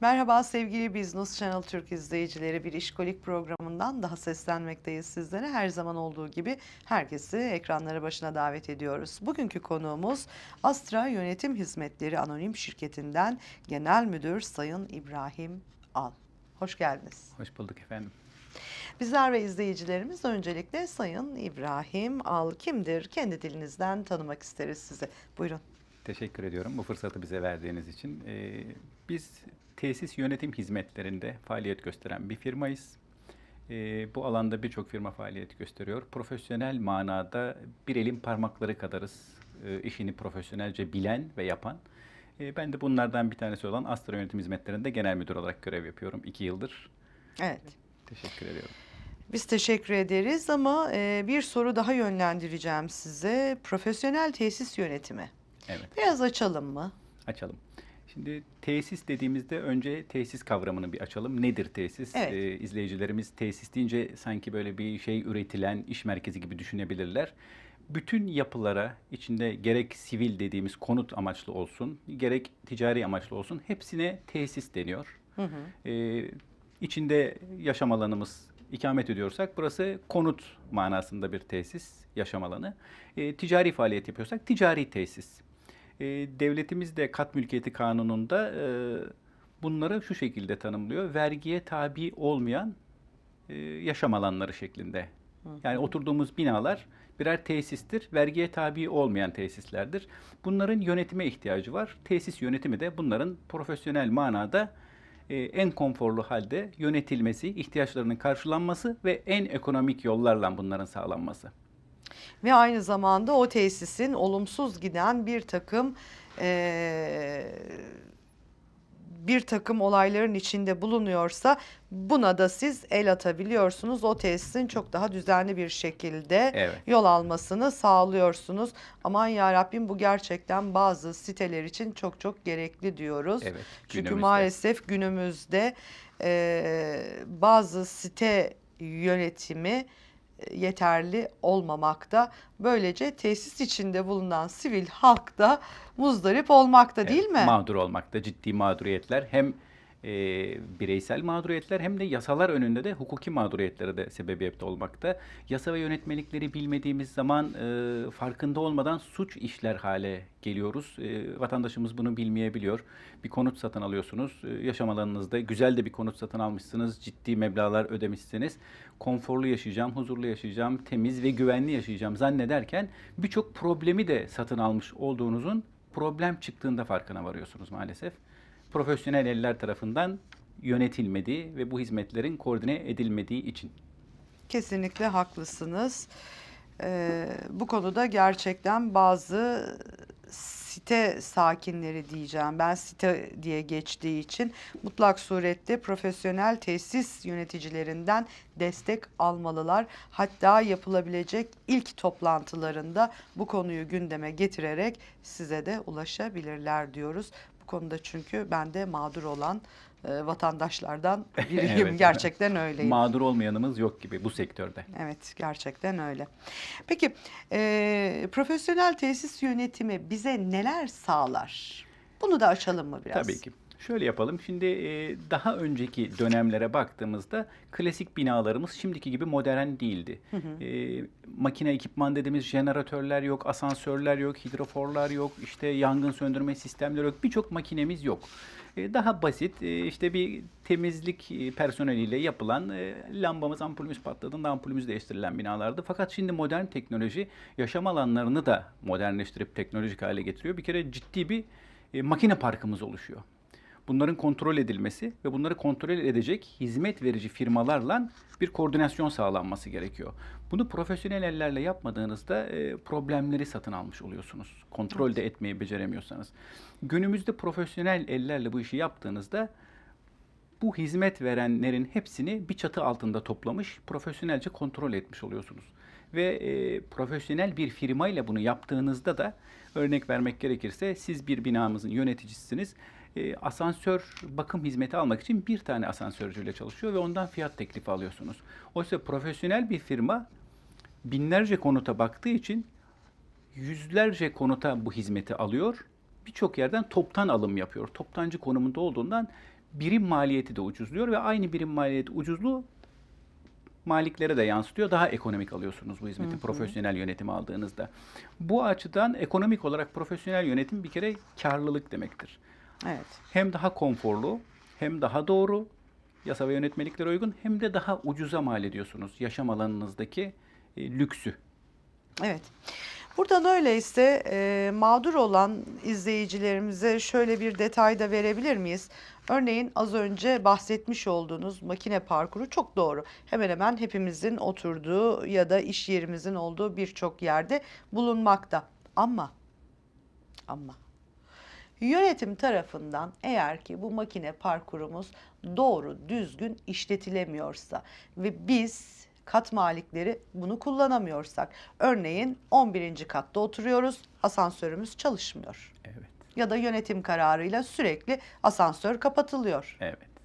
Merhaba sevgili Business Channel Türk izleyicileri. Bir işkolik programından daha seslenmekteyiz sizlere. Her zaman olduğu gibi herkesi ekranları başına davet ediyoruz. Bugünkü konuğumuz Astra Yönetim Hizmetleri Anonim Şirketi'nden Genel Müdür Sayın İbrahim Al. Hoş geldiniz. Hoş bulduk efendim. Bizler ve izleyicilerimiz öncelikle Sayın İbrahim Al kimdir? Kendi dilinizden tanımak isteriz sizi. Buyurun. Teşekkür ediyorum bu fırsatı bize verdiğiniz için. Ee, biz tesis yönetim hizmetlerinde faaliyet gösteren bir firmayız. Ee, bu alanda birçok firma faaliyet gösteriyor. Profesyonel manada bir elin parmakları kadarız. Ee, işini profesyonelce bilen ve yapan. Ee, ben de bunlardan bir tanesi olan Astra Yönetim Hizmetleri'nde genel müdür olarak görev yapıyorum iki yıldır. Evet. Teşekkür ediyorum. Biz teşekkür ederiz ama e, bir soru daha yönlendireceğim size. Profesyonel tesis yönetimi. Evet. Biraz açalım mı? Açalım. Şimdi tesis dediğimizde önce tesis kavramını bir açalım. Nedir tesis? Evet. Ee, izleyicilerimiz tesis deyince sanki böyle bir şey üretilen iş merkezi gibi düşünebilirler. Bütün yapılara içinde gerek sivil dediğimiz konut amaçlı olsun, gerek ticari amaçlı olsun hepsine tesis deniyor. Hı hı. Ee, içinde yaşam alanımız ikamet ediyorsak burası konut manasında bir tesis, yaşam alanı. Ee, ticari faaliyet yapıyorsak ticari tesis. Ee, devletimiz de kat mülkiyeti kanununda e, bunları şu şekilde tanımlıyor. Vergiye tabi olmayan e, yaşam alanları şeklinde. Yani oturduğumuz binalar birer tesistir. Vergiye tabi olmayan tesislerdir. Bunların yönetime ihtiyacı var. Tesis yönetimi de bunların profesyonel manada e, en konforlu halde yönetilmesi, ihtiyaçlarının karşılanması ve en ekonomik yollarla bunların sağlanması. Ve aynı zamanda o tesisin olumsuz giden bir takım e, bir takım olayların içinde bulunuyorsa buna da siz el atabiliyorsunuz. O tesisin çok daha düzenli bir şekilde Evet. yol almasını sağlıyorsunuz. Aman ya Rabbim bu gerçekten bazı siteler için çok çok gerekli diyoruz. Evet. Çünkü günümüzde. maalesef günümüzde e, bazı site yönetimi yeterli olmamakta. Böylece tesis içinde bulunan sivil halk da muzdarip olmakta Evet, değil mi? Mağdur olmakta ciddi mağduriyetler hem e, bireysel mağduriyetler hem de yasalar önünde de hukuki mağduriyetlere de sebebiyet olmakta. Yasa ve yönetmelikleri bilmediğimiz zaman e, farkında olmadan suç işler hale geliyoruz. E, vatandaşımız bunu bilmeyebiliyor. Bir konut satın alıyorsunuz. E, yaşam alanınızda güzel de bir konut satın almışsınız. Ciddi meblağlar ödemişsiniz. Konforlu yaşayacağım, huzurlu yaşayacağım, temiz ve güvenli yaşayacağım zannederken birçok problemi de satın almış olduğunuzun problem çıktığında farkına varıyorsunuz maalesef. Profesyonel eller tarafından yönetilmediği ve bu hizmetlerin koordine edilmediği için. Kesinlikle haklısınız. Ee, bu konuda gerçekten bazı site sakinleri diyeceğim. Ben site diye geçtiği için mutlak surette profesyonel tesis yöneticilerinden destek almalılar. Hatta yapılabilecek ilk toplantılarında bu konuyu gündeme getirerek size de ulaşabilirler diyoruz. Bu konuda çünkü ben de mağdur olan e, vatandaşlardan biriyim. Evet. Gerçekten öyleyim. Mağdur olmayanımız yok gibi bu sektörde. Evet, gerçekten öyle. Peki, e, profesyonel tesis yönetimi bize neler sağlar? Bunu da açalım mı biraz? Tabii ki. Şöyle yapalım. Şimdi e, daha önceki dönemlere baktığımızda klasik binalarımız şimdiki gibi modern değildi. E, makine ekipman dediğimiz jeneratörler yok, asansörler yok, hidroforlar yok, işte yangın söndürme sistemleri yok. Birçok makinemiz yok. E, daha basit e, işte bir temizlik e, personeliyle yapılan e, lambamız ampulümüz patladığında ampulümüz değiştirilen binalardı. Fakat şimdi modern teknoloji yaşam alanlarını da modernleştirip teknolojik hale getiriyor. Bir kere ciddi bir e, makine parkımız oluşuyor. Bunların kontrol edilmesi ve bunları kontrol edecek hizmet verici firmalarla bir koordinasyon sağlanması gerekiyor. Bunu profesyonel ellerle yapmadığınızda e, problemleri satın almış oluyorsunuz. Kontrol de etmeyi beceremiyorsanız. Günümüzde profesyonel ellerle bu işi yaptığınızda bu hizmet verenlerin hepsini bir çatı altında toplamış, profesyonelce kontrol etmiş oluyorsunuz. Ve e, profesyonel bir firma ile bunu yaptığınızda da örnek vermek gerekirse siz bir binamızın yöneticisiniz. E, asansör bakım hizmeti almak için bir tane asansörcüyle çalışıyor ve ondan fiyat teklifi alıyorsunuz. Oysa profesyonel bir firma binlerce konuta baktığı için yüzlerce konuta bu hizmeti alıyor. Birçok yerden toptan alım yapıyor. Toptancı konumunda olduğundan birim maliyeti de ucuzluyor ve aynı birim maliyeti ucuzluğu maliklere de yansıtıyor. Daha ekonomik alıyorsunuz bu hizmeti profesyonel yönetimi aldığınızda. Bu açıdan ekonomik olarak profesyonel yönetim bir kere karlılık demektir. Evet. Hem daha konforlu, hem daha doğru, yasa ve yönetmeliklere uygun, hem de daha ucuza mal ediyorsunuz yaşam alanınızdaki e, lüksü. Evet. Buradan öyleyse e, mağdur olan izleyicilerimize şöyle bir detay da verebilir miyiz? Örneğin az önce bahsetmiş olduğunuz makine parkuru çok doğru. Hemen hemen hepimizin oturduğu ya da iş yerimizin olduğu birçok yerde bulunmakta. Ama ama yönetim tarafından eğer ki bu makine parkurumuz doğru düzgün işletilemiyorsa ve biz kat malikleri bunu kullanamıyorsak örneğin 11. katta oturuyoruz asansörümüz çalışmıyor Evet. ya da yönetim kararıyla sürekli asansör kapatılıyor. Evet.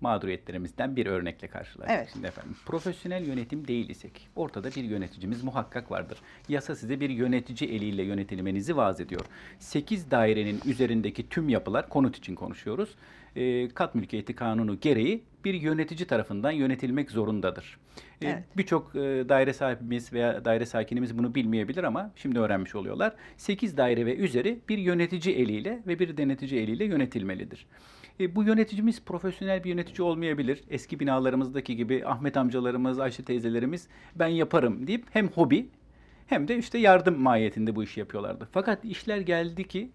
Mağduriyetlerimizden bir örnekle karşılaştık Evet. şimdi efendim. Profesyonel yönetim değil isek ortada bir yöneticimiz muhakkak vardır. Yasa size bir yönetici eliyle yönetilmenizi vaaz ediyor. 8 dairenin üzerindeki tüm yapılar konut için konuşuyoruz. Ee, kat mülkiyeti kanunu gereği bir yönetici tarafından yönetilmek zorundadır. Ee, Evet. Birçok e, daire sahibimiz veya daire sakinimiz bunu bilmeyebilir ama şimdi öğrenmiş oluyorlar. 8 daire ve üzeri bir yönetici eliyle ve bir denetici eliyle yönetilmelidir. E, bu yöneticimiz profesyonel bir yönetici olmayabilir. Eski binalarımızdaki gibi Ahmet amcalarımız, Ayşe teyzelerimiz ben yaparım deyip hem hobi hem de işte yardım mahiyetinde bu işi yapıyorlardı. Fakat işler geldi ki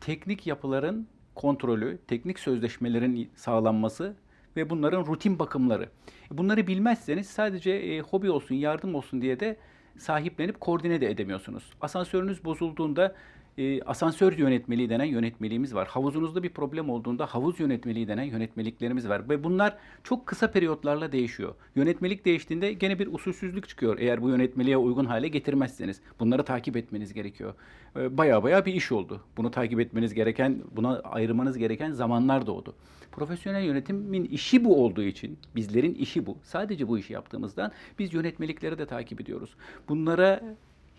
teknik yapıların kontrolü, teknik sözleşmelerin sağlanması ve bunların rutin bakımları. Bunları bilmezseniz sadece e, hobi olsun, yardım olsun diye de sahiplenip koordine de edemiyorsunuz. Asansörünüz bozulduğunda e, asansör yönetmeliği denen yönetmeliğimiz var. Havuzunuzda bir problem olduğunda havuz yönetmeliği denen yönetmeliklerimiz var. Ve bunlar çok kısa periyotlarla değişiyor. Yönetmelik değiştiğinde gene bir usulsüzlük çıkıyor. Eğer bu yönetmeliğe uygun hale getirmezseniz. Bunları takip etmeniz gerekiyor. E, Baya baya bir iş oldu. Bunu takip etmeniz gereken, buna ayırmanız gereken zamanlar doğdu. Profesyonel yönetimin işi bu olduğu için, bizlerin işi bu. Sadece bu işi yaptığımızdan biz yönetmelikleri de takip ediyoruz. Bunlara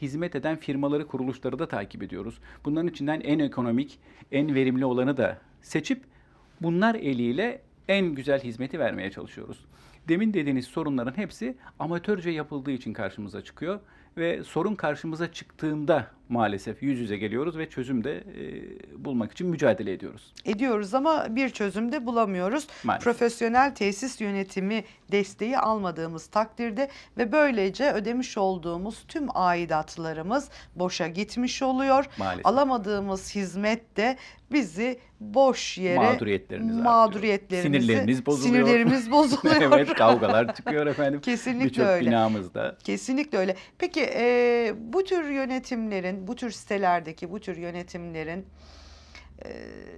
hizmet eden firmaları, kuruluşları da takip ediyoruz. Bunların içinden en ekonomik, en verimli olanı da seçip bunlar eliyle en güzel hizmeti vermeye çalışıyoruz. Demin dediğiniz sorunların hepsi amatörce yapıldığı için karşımıza çıkıyor ve sorun karşımıza çıktığında maalesef yüz yüze geliyoruz ve çözüm de e, bulmak için mücadele ediyoruz. Ediyoruz ama bir çözüm de bulamıyoruz. Maalesef. Profesyonel tesis yönetimi desteği almadığımız takdirde ve böylece ödemiş olduğumuz tüm aidatlarımız boşa gitmiş oluyor. Maalesef. Alamadığımız hizmet de bizi boş yere Mağduriyetlerimiz artıyor. mağduriyetlerimizi- Sinirlerimiz bozuluyor. Sinirlerimiz bozuluyor. evet kavgalar çıkıyor efendim. Kesinlikle Birçok öyle. binamızda. Kesinlikle öyle. Peki e, bu tür yönetimlerin, bu tür sitelerdeki bu tür yönetimlerin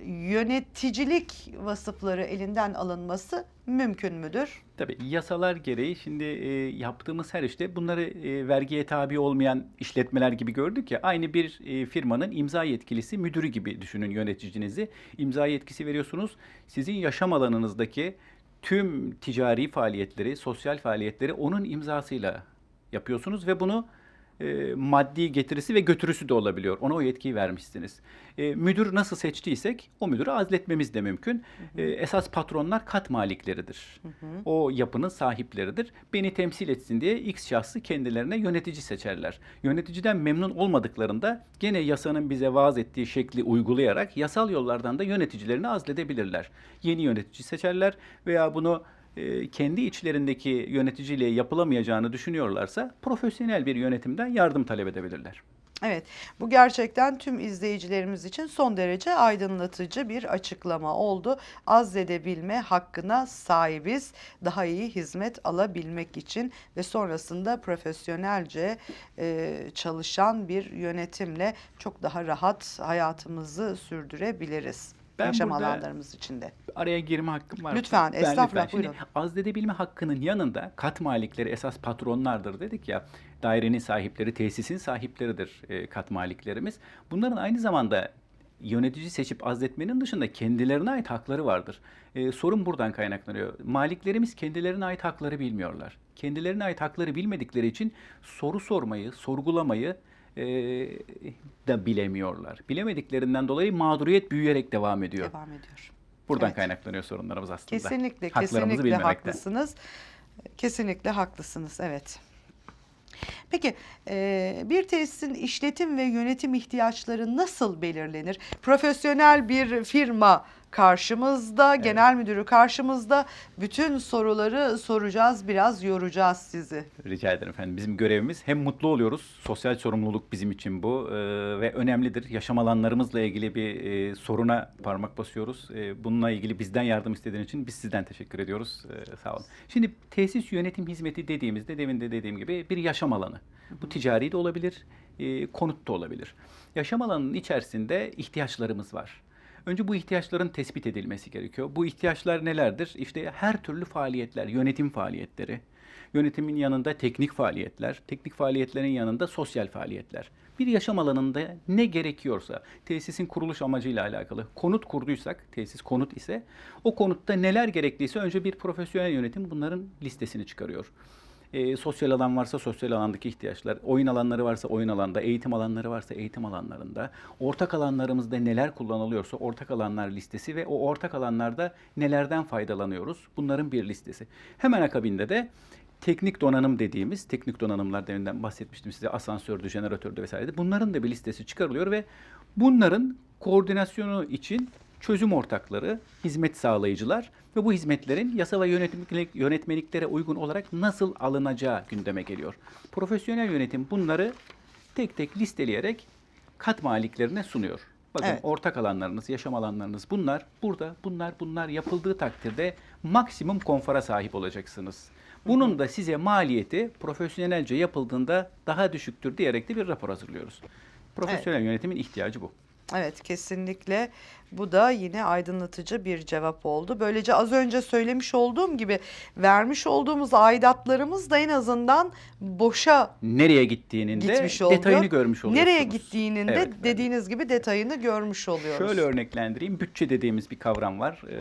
yöneticilik vasıfları elinden alınması mümkün müdür? Tabii yasalar gereği şimdi e, yaptığımız her işte bunları e, vergiye tabi olmayan işletmeler gibi gördük ya aynı bir e, firmanın imza yetkilisi müdürü gibi düşünün yöneticinizi. İmza yetkisi veriyorsunuz. Sizin yaşam alanınızdaki tüm ticari faaliyetleri, sosyal faaliyetleri onun imzasıyla yapıyorsunuz ve bunu e, maddi getirisi ve götürüsü de olabiliyor. Ona o yetkiyi vermişsiniz. E, müdür nasıl seçtiysek o müdürü azletmemiz de mümkün. E, esas patronlar kat malikleridir. O yapının sahipleridir. Beni temsil etsin diye X şahsı kendilerine yönetici seçerler. Yöneticiden memnun olmadıklarında gene yasanın bize vaaz ettiği şekli uygulayarak yasal yollardan da yöneticilerini azledebilirler. Yeni yönetici seçerler veya bunu e, kendi içlerindeki yöneticiyle yapılamayacağını düşünüyorlarsa profesyonel bir yönetimden yardım talep edebilirler. Evet, bu gerçekten tüm izleyicilerimiz için son derece aydınlatıcı bir açıklama oldu. Azledebilme hakkına sahibiz. Daha iyi hizmet alabilmek için ve sonrasında profesyonelce e, çalışan bir yönetimle çok daha rahat hayatımızı sürdürebiliriz. Ben yaşam burada- alanlarımız içinde. Araya girme hakkım var. Lütfen, estağfurullah, Şimdi buyurun. azledebilme hakkının yanında kat malikleri esas patronlardır dedik ya. Dairenin sahipleri, tesisin sahipleridir e, kat maliklerimiz. Bunların aynı zamanda yönetici seçip azletmenin dışında kendilerine ait hakları vardır. E, sorun buradan kaynaklanıyor. Maliklerimiz kendilerine ait hakları bilmiyorlar. Kendilerine ait hakları bilmedikleri için soru sormayı, sorgulamayı e, da bilemiyorlar. Bilemediklerinden dolayı mağduriyet büyüyerek devam ediyor. Devam ediyor. Buradan Evet. kaynaklanıyor sorunlarımız aslında. Kesinlikle, Haklarımızı kesinlikle haklısınız. Kesinlikle haklısınız, evet. Peki, e, bir tesisin işletim ve yönetim ihtiyaçları nasıl belirlenir? Profesyonel bir firma karşımızda, genel müdürü karşımızda. Bütün soruları soracağız, biraz yoracağız sizi. Rica ederim efendim. Bizim görevimiz hem mutlu oluyoruz. Sosyal sorumluluk bizim için bu e, ve önemlidir. Yaşam alanlarımızla ilgili bir e, soruna parmak basıyoruz. E, bununla ilgili bizden yardım istediğin için biz sizden teşekkür ediyoruz. E, sağ olun. Şimdi tesis yönetim hizmeti dediğimizde demin de dediğim gibi bir yaşam alanı. Bu ticari de olabilir, e, konut da olabilir. Yaşam alanının içerisinde ihtiyaçlarımız var. Önce bu ihtiyaçların tespit edilmesi gerekiyor. Bu ihtiyaçlar nelerdir? İşte her türlü faaliyetler, yönetim faaliyetleri, Yönetimin yanında teknik faaliyetler, teknik faaliyetlerin yanında sosyal faaliyetler. Bir yaşam alanında ne gerekiyorsa, tesisin kuruluş amacıyla alakalı. Konut kurduysak, tesis konut ise, o konutta neler gerekliyse önce bir profesyonel yönetim bunların listesini çıkarıyor. E, sosyal alan varsa sosyal alandaki ihtiyaçlar, oyun alanları varsa oyun alanda, eğitim alanları varsa eğitim alanlarında, ortak alanlarımızda neler kullanılıyorsa ortak alanlar listesi ve o ortak alanlarda nelerden faydalanıyoruz bunların bir listesi. Hemen akabinde de teknik donanım dediğimiz, teknik donanımlar deminden bahsetmiştim size asansördü, jeneratördü vesaire. Bunların da bir listesi çıkarılıyor ve bunların koordinasyonu için çözüm ortakları, hizmet sağlayıcılar ve bu hizmetlerin yasa ve yönetmelik, yönetmeliklere uygun olarak nasıl alınacağı gündeme geliyor. Profesyonel yönetim bunları tek tek listeleyerek kat maliklerine sunuyor. Bakın Evet. ortak alanlarınız, yaşam alanlarınız bunlar. Burada bunlar bunlar yapıldığı takdirde maksimum konfora sahip olacaksınız. Bunun da size maliyeti profesyonelce yapıldığında daha düşüktür diyerek de bir rapor hazırlıyoruz. Profesyonel yönetimin ihtiyacı bu. Evet, kesinlikle. Bu da yine aydınlatıcı bir cevap oldu. Böylece az önce söylemiş olduğum gibi vermiş olduğumuz aidatlarımız da en azından boşa Nereye gittiğinin de gitmiş oluyor. detayını görmüş oluyorsunuz. Nereye gittiğinin de Evet, dediğiniz gibi detayını görmüş oluyoruz. Şöyle örneklendireyim. Bütçe dediğimiz bir kavram var. Ee,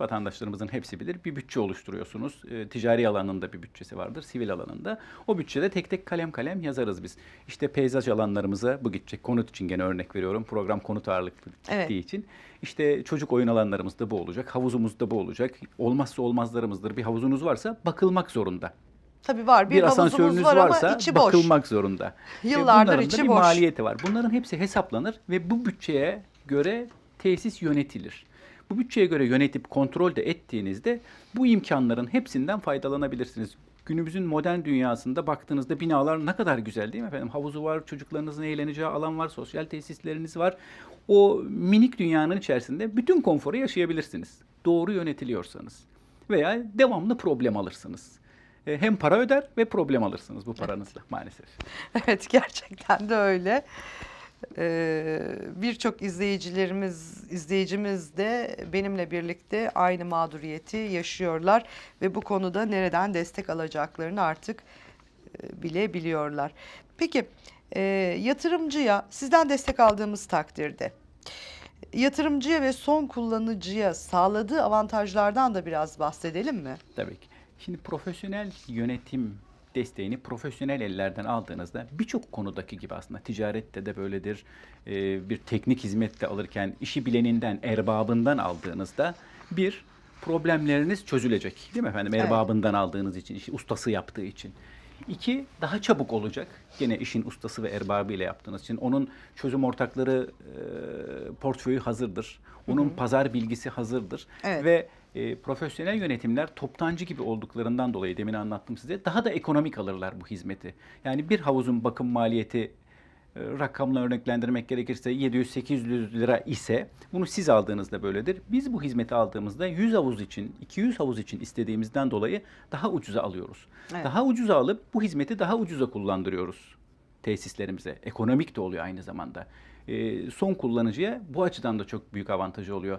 vatandaşlarımızın hepsi bilir. Bir bütçe oluşturuyorsunuz. Ee, ticari alanında bir bütçesi vardır, sivil alanında. O bütçede tek tek kalem kalem yazarız biz. İşte peyzaj alanlarımıza bu gidecek. Konut için gene örnek veriyorum. Program konut ağırlıklı gittiği Evet. için. İşte çocuk oyun alanlarımızda bu olacak. Havuzumuzda bu olacak. Olmazsa olmazlarımızdır. Bir havuzunuz varsa bakılmak zorunda. Tabii var. Bir, Bir, asansörünüz var varsa ama içi boş. bakılmak zorunda. Yıllardır bunların içi bir boş. maliyeti var. Bunların hepsi hesaplanır ve bu bütçeye göre tesis yönetilir. Bu bütçeye göre yönetip kontrol de ettiğinizde bu imkanların hepsinden faydalanabilirsiniz. Günümüzün modern dünyasında baktığınızda binalar ne kadar güzel değil mi efendim? Havuzu var, çocuklarınızın eğleneceği alan var, sosyal tesisleriniz var. O minik dünyanın içerisinde bütün konforu yaşayabilirsiniz. Doğru yönetiliyorsanız. Veya devamlı problem alırsınız. E, Hem para öder ve problem alırsınız bu paranızla maalesef. Evet gerçekten de öyle. Ee, Birçok izleyicilerimiz, izleyicimiz de benimle birlikte aynı mağduriyeti yaşıyorlar ve bu konuda nereden destek alacaklarını artık e, bilebiliyorlar. Peki e, yatırımcıya sizden destek aldığımız takdirde yatırımcıya ve son kullanıcıya sağladığı avantajlardan da biraz bahsedelim mi? Tabii ki. Şimdi profesyonel yönetim desteğini profesyonel ellerden aldığınızda birçok konudaki gibi aslında ticarette de böyledir. Ee, bir teknik hizmet de alırken işi bileninden, erbabından aldığınızda bir problemleriniz çözülecek. Değil mi efendim? Evet. Erbabından aldığınız için, işi ustası yaptığı için. İki, daha çabuk olacak. Gene işin ustası ve erbabı ile yaptığınız için. Onun çözüm ortakları e, portföyü hazırdır. Onun pazar bilgisi hazırdır. Evet. Ve e, profesyonel yönetimler toptancı gibi olduklarından dolayı demin anlattım size daha da ekonomik alırlar bu hizmeti. Yani bir havuzun bakım maliyeti e, rakamla örneklendirmek gerekirse 700-800 lira ise bunu siz aldığınızda böyledir. Biz bu hizmeti aldığımızda 100 havuz için, 200 havuz için istediğimizden dolayı daha ucuza alıyoruz. Evet. Daha ucuza alıp bu hizmeti daha ucuza kullandırıyoruz tesislerimize. Ekonomik de oluyor aynı zamanda. E, son kullanıcıya bu açıdan da çok büyük avantajı oluyor.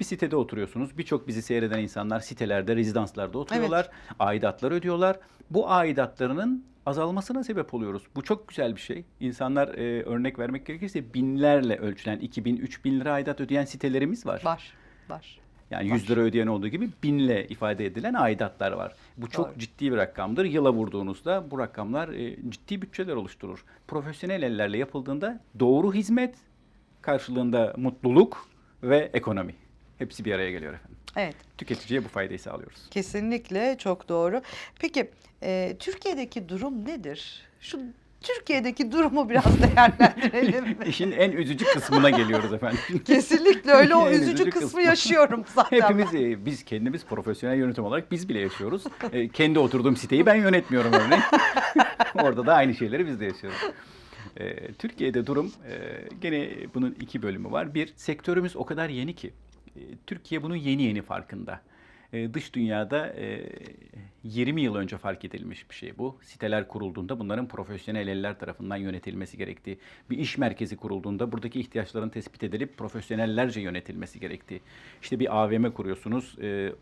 Bir sitede oturuyorsunuz. Birçok bizi seyreden insanlar sitelerde, rezidanslarda oturuyorlar. Aidatlar ödüyorlar. Bu aidatlarının azalmasına sebep oluyoruz. Bu çok güzel bir şey. İnsanlar e, örnek vermek gerekirse binlerle ölçülen 2000, 3000 lira aidat ödeyen sitelerimiz var. Var, var. Yani 100 lira ödeyen olduğu gibi binle ifade edilen aidatlar var. Bu çok Doğru. ciddi bir rakamdır. Yıla vurduğunuzda bu rakamlar e, ciddi bütçeler oluşturur. Profesyonel ellerle yapıldığında doğru hizmet karşılığında mutluluk ve ekonomi. Hepsi bir araya geliyor efendim. Evet. Tüketiciye bu faydayı sağlıyoruz. Kesinlikle çok doğru. Peki e, Türkiye'deki durum nedir? Şu Türkiye'deki durumu biraz değerlendirelim? İşin en üzücü kısmına geliyoruz efendim. Kesinlikle öyle o üzücü üzücü kısmı kısmı. yaşıyorum zaten. Hepimiz e, biz kendimiz profesyonel yönetim olarak biz bile yaşıyoruz. E, kendi oturduğum siteyi ben yönetmiyorum örneğin. Orada da aynı şeyleri biz de yaşıyoruz. E, Türkiye'de durum e, gene bunun iki bölümü var. Bir sektörümüz o kadar yeni ki Türkiye bunun yeni yeni farkında. E, dış dünyada e, 20 yıl önce fark edilmiş bir şey bu. Siteler kurulduğunda bunların profesyonel eller tarafından yönetilmesi gerektiği, bir iş merkezi kurulduğunda buradaki ihtiyaçların tespit edilip profesyonellerce yönetilmesi gerektiği. İşte bir AVM kuruyorsunuz. e,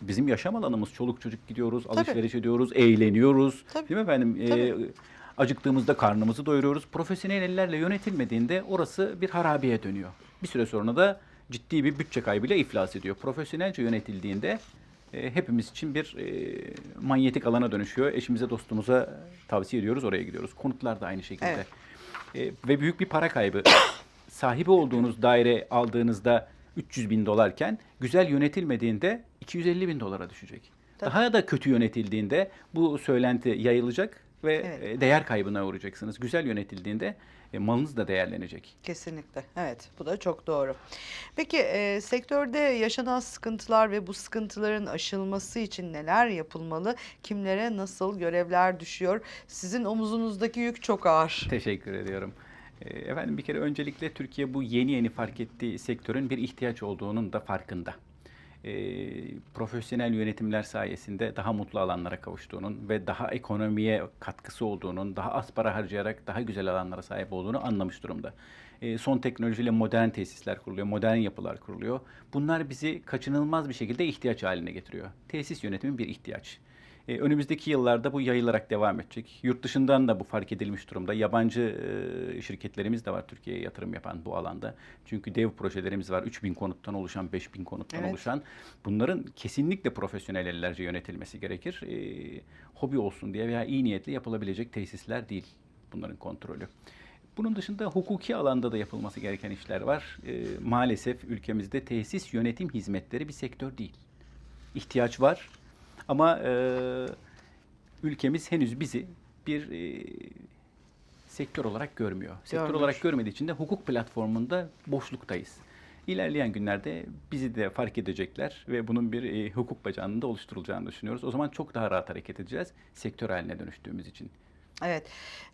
bizim yaşam alanımız çoluk çocuk gidiyoruz, alışveriş ediyoruz, eğleniyoruz. Tabii. Değil mi efendim? E, Tabii. acıktığımızda karnımızı doyuruyoruz. Profesyonel ellerle yönetilmediğinde orası bir harabeye dönüyor. Bir süre sonra da ciddi bir bütçe kaybıyla iflas ediyor. Profesyonelce yönetildiğinde e, hepimiz için bir e, manyetik alana dönüşüyor. Eşimize, dostumuza tavsiye ediyoruz, oraya gidiyoruz. Konutlar da aynı şekilde. Evet. E, ve büyük bir para kaybı. Sahibi olduğunuz daire aldığınızda 300 bin dolarken güzel yönetilmediğinde 250 bin dolara düşecek. Tabii. Daha da kötü yönetildiğinde bu söylenti yayılacak ve Evet. e, değer kaybına uğrayacaksınız. Güzel yönetildiğinde e, malınız da değerlenecek. Kesinlikle. Evet, bu da çok doğru. Peki e, sektörde yaşanan sıkıntılar ve bu sıkıntıların aşılması için neler yapılmalı? Kimlere nasıl görevler düşüyor? Sizin omuzunuzdaki yük çok ağır. Teşekkür ediyorum. E, Efendim bir kere öncelikle Türkiye bu yeni yeni fark ettiği sektörün bir ihtiyaç olduğunun da farkında. E, profesyonel yönetimler sayesinde daha mutlu alanlara kavuştuğunun ve daha ekonomiye katkısı olduğunun, daha az para harcayarak daha güzel alanlara sahip olduğunu anlamış durumda. E, son teknolojiyle modern tesisler kuruluyor, modern yapılar kuruluyor. Bunlar bizi kaçınılmaz bir şekilde ihtiyaç haline getiriyor. Tesis yönetimi bir ihtiyaç. E, önümüzdeki yıllarda bu yayılarak devam edecek. Yurt dışından da bu fark edilmiş durumda. Yabancı e, şirketlerimiz de var Türkiye'ye yatırım yapan bu alanda. Çünkü dev projelerimiz var. 3000 konuttan oluşan, 5000 konuttan Evet. oluşan. Bunların kesinlikle profesyonel ellerce yönetilmesi gerekir. E, hobi olsun diye veya iyi niyetle yapılabilecek tesisler değil bunların kontrolü. Bunun dışında hukuki alanda da yapılması gereken işler var. E, maalesef ülkemizde tesis yönetim hizmetleri bir sektör değil. İhtiyaç var ama e, ülkemiz henüz bizi bir e, sektör olarak görmüyor. Sektör Görmüyor. olarak görmediği için de hukuk platformunda boşluktayız. İlerleyen günlerde bizi de fark edecekler ve bunun bir e, hukuk bacağının da oluşturulacağını düşünüyoruz. O zaman çok daha rahat hareket edeceğiz sektör haline dönüştüğümüz için. Evet.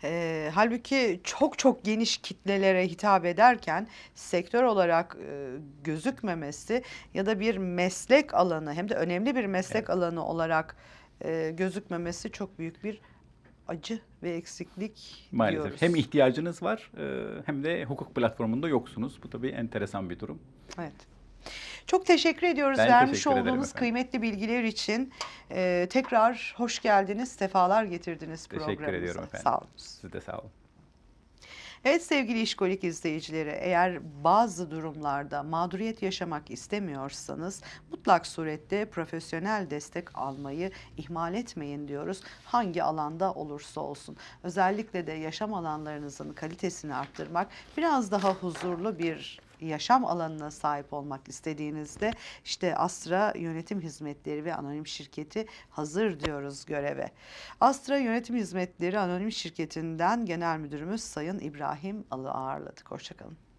E, halbuki çok çok geniş kitlelere hitap ederken sektör olarak e, gözükmemesi ya da bir meslek alanı hem de önemli bir meslek Evet. alanı olarak e, gözükmemesi çok büyük bir acı ve eksiklik Maalesef diyoruz. hem ihtiyacınız var e, hem de hukuk platformunda yoksunuz. Bu tabii enteresan bir durum. Evet. Çok teşekkür ediyoruz Ben vermiş teşekkür olduğunuz efendim. kıymetli bilgiler için. Ee, tekrar hoş geldiniz, sefalar getirdiniz Teşekkür programımıza. ediyorum efendim. Sağ olun. Siz de sağ olun. Evet sevgili işkolik izleyicileri eğer bazı durumlarda mağduriyet yaşamak istemiyorsanız mutlak surette profesyonel destek almayı ihmal etmeyin diyoruz. Hangi alanda olursa olsun. Özellikle de yaşam alanlarınızın kalitesini arttırmak, biraz daha huzurlu bir yaşam alanına sahip olmak istediğinizde işte Astra Yönetim Hizmetleri ve Anonim Şirketi hazır diyoruz göreve. Astra Yönetim Hizmetleri Anonim Şirketi'nden Genel Müdürümüz Sayın İbrahim Alı ağırladık. Hoşçakalın.